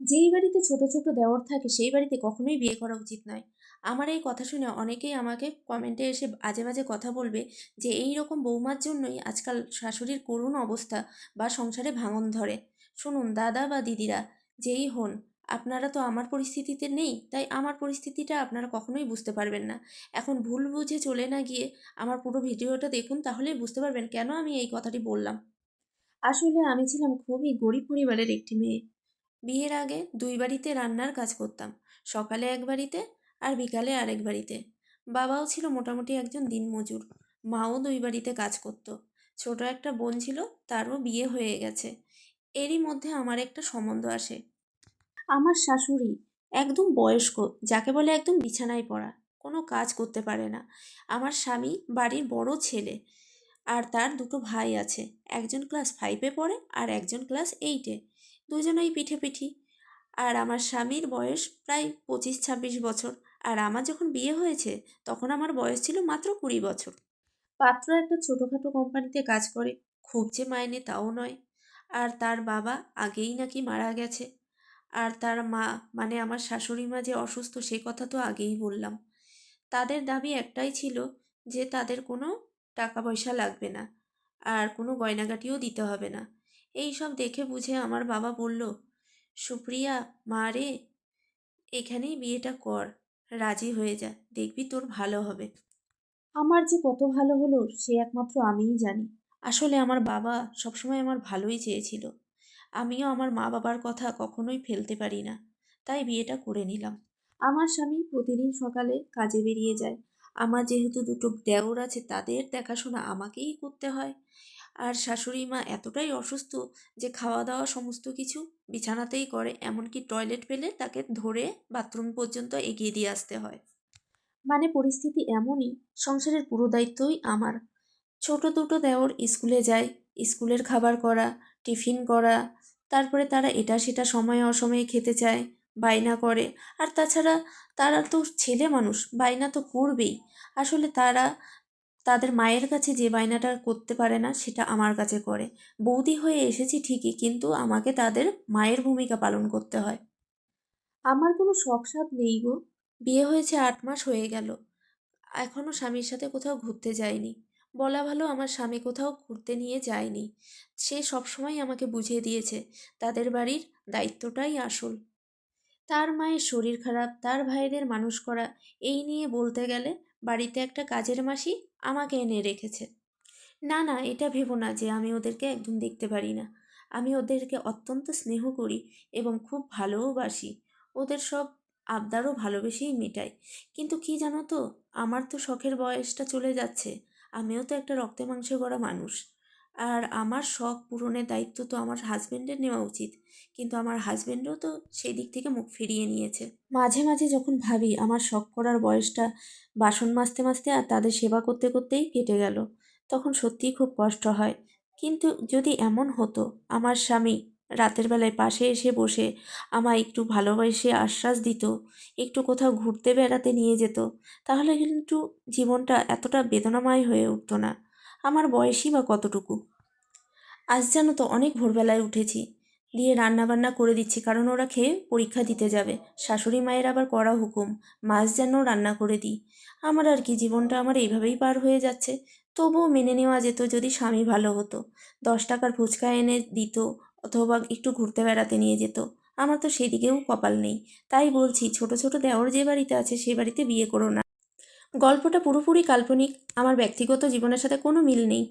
যেই বাড়িতে ছোট ছোট দেওয়ার থাকে, সেই বাড়িতে কখনোই বিয়ে করা উচিত নয়। আমার এই কথা শুনে অনেকেই আমাকে কমেন্টে এসে আজে বাজে কথা বলবে যে, এই রকম বৌমার জন্যই আজকাল শাশুড়ির করুণ অবস্থা বা সংসারে ভাঙন ধরে। শুনুন, দাদা বা দিদিরা, যেই হন, আপনারা তো আমার পরিস্থিতিতে নেই, তাই আমার পরিস্থিতিটা আপনারা কখনোই বুঝতে পারবেন না। এখন ভুল বুঝে চলে না গিয়ে আমার পুরো ভিডিওটা দেখুন, তাহলেই বুঝতে পারবেন কেন আমি এই কথাটি বললাম। আসলে আমি ছিলাম খুবই গরিব পরিবারের একটি মেয়ে। বিয়ের আগে দুই বাড়িতে রান্নার কাজ করতাম, সকালে এক বাড়িতে আর বিকালে আরেক বাড়িতে। বাবাও ছিল মোটামুটি একজন দিনমজুর, মাও দুই বাড়িতে কাজ করত। ছোট একটা বোন ছিল, তারও বিয়ে হয়ে গেছে। এরই মধ্যে আমার একটা সম্বন্ধ আসে। আমার শাশুড়ি একদম বয়স্ক, যাকে বলে একদম বিছানায় পড়া, কোনো কাজ করতে পারে না। আমার স্বামী বাড়ির বড় ছেলে আর তার দুটো ভাই আছে, একজন ক্লাস ফাইভে পড়ে আর একজন ক্লাস এইটে দুজনেই পিঠে পিঠি আর আমার স্বামীর বয়স প্রায় পঁচিশ ছাব্বিশ বছর। আর আমার যখন বিয়ে হয়েছে, তখন আমার বয়স ছিল মাত্র কুড়ি বছর। পাত্র একটা ছোটোখাটো কোম্পানিতে কাজ করে, খুব যে মাইনে তাও নয়। আর তার বাবা আগেই নাকি মারা গেছে। আর তার মা মানে আমার শাশুড়ি মা যে অসুস্থ, সে কথা তো আগেই বললাম। তাদের দাবি একটাই ছিল যে, তাদের কোনো টাকা পয়সা লাগবে না। আর কোনো গয়নাগাটিও দিতে হবে না। এই সব দেখে বুঝে আমার বাবা বলল, সুপ্রিয়া, মা রে, এখানেই বিয়েটা কর, রাজি হয়ে যা, দেখবি তোর ভালো হবে। আমার যে কত ভালো হলো, সে একমাত্র আমিই জানি। আসলে আমার বাবা সবসময় আমার ভালোই চেয়েছিল। আমিও আমার মা বাবার কথা কখনোই ফেলতে পারি না, তাই বিয়েটা করে নিলাম। আমার স্বামী প্রতিদিন সকালে কাজে বেরিয়ে যায়। আমার যেহেতু দুটো দেওর আছে, তাদের দেখাশোনা আমাকেই করতে হয়। আর শাশুড়ি মা এতটাই অসুস্থ যে খাওয়া দাওয়া সমস্ত কিছু বিছানাতেই করে, এমনকি টয়লেট পেলে তাকে ধরে বাথরুম পর্যন্ত এগিয়ে দিয়ে আসতে হয়। মানে পরিস্থিতি এমনই, সংসারের পুরো দায়িত্বই আমার। ছোট দুটো দেওর স্কুলে যায় স্কুলের খাবার করা, টিফিন করা, তারপরে তারা এটা সেটা সময়ে অসময়ে খেতে চায়, বায়না করে। আর তাছাড়া তারা তো ছেলে মানুষ, বায়না তো করবেই। আসলে তারা তাদের মায়ের কাছে যে বায়নাটা করতে পারে না, সেটা আমার কাছে করে। বৌদি হয়ে এসেছি ঠিকই, কিন্তু আমাকে তাদের মায়ের ভূমিকা পালন করতে হয়। আমার কোনো শখ সাধ নেই গো। বিয়ে হয়েছে আট মাস হয়ে গেল। এখনও স্বামীর সাথে কোথাও ঘুরতে যায়নি বলা ভালো আমার স্বামী কোথাও ঘুরতে নিয়ে যায়নি। সে সবসময় আমাকে বুঝিয়ে দিয়েছে, তাদের বাড়ির দায়িত্বটাই আসল। তার মায়ের শরীর খারাপ, তার ভাইদের মানুষ করা, এই নিয়ে বলতে গেলে বাড়িতে একটা কাজের মাসি আমাকে এনে রেখেছে। না না, এটা ভেবো না যে আমি ওদেরকে একদম দেখতে পারি না। আমি ওদেরকে অত্যন্ত স্নেহ করি এবং খুব ভালোওবাসি ওদের সব আবদারও ভালোবেসেই মেটাই। কিন্তু কি জানো তো, আমার তো শখের বয়সটা চলে যাচ্ছে। আমিও তো একটা রক্তে মাংসে গড়া মানুষ। আর আমার শখ পূরণের দায়িত্ব তো আমার হাজব্যান্ডের নেওয়া উচিত। কিন্তু আমার হাজব্যান্ডও তো সেই দিক থেকে মুখ ফিরিয়ে নিয়েছে। মাঝে মাঝে যখন ভাবি আমার শখ করার বয়সটা বাসন মাজতে মাজতে আর তাদের সেবা করতে, করতেই কেটে গেল, তখন সত্যিই খুব কষ্ট হয়। কিন্তু যদি এমন হতো, আমার স্বামী রাতের বেলায় পাশে এসে বসে আমায় একটু ভালোবেসে আশ্বাস দিত, একটু কোথাও ঘুরতে বেড়াতে নিয়ে যেত, তাহলে কিন্তু জীবনটা এতটা বেদনাময় হয়ে উঠতো না। আমার বয়সই বা কতটুকু? আজ জানো তো অনেক ভোরবেলায় উঠেছি। দিয়ে রান্না বান্না করে দিচ্ছি কারণ ওরা খেয়ে পরীক্ষা দিতে যাবে। শাশুড়ি মায়ের আবার কড়া হুকুম, মাছ যেন রান্না করে দিই। আমার আর কি জীবনটা আমার এইভাবেই পার হয়ে যাচ্ছে। তবুও মেনে নেওয়া যেত যদি স্বামী ভালো হতো। দশ টাকার ফুচকা এনে দিত অথবা একটু ঘুরতে বেড়াতে নিয়ে যেত। আমার তো সেদিকেও কপাল নেই। তাই বলছি, ছোট ছোট দেওর যে বাড়িতে আছে সে বাড়িতে বিয়ে করো না। গল্পটা পুরোপুরি কাল্পনিক আমার ব্যক্তিগত জীবনের সাথে কোনো মিল নেই।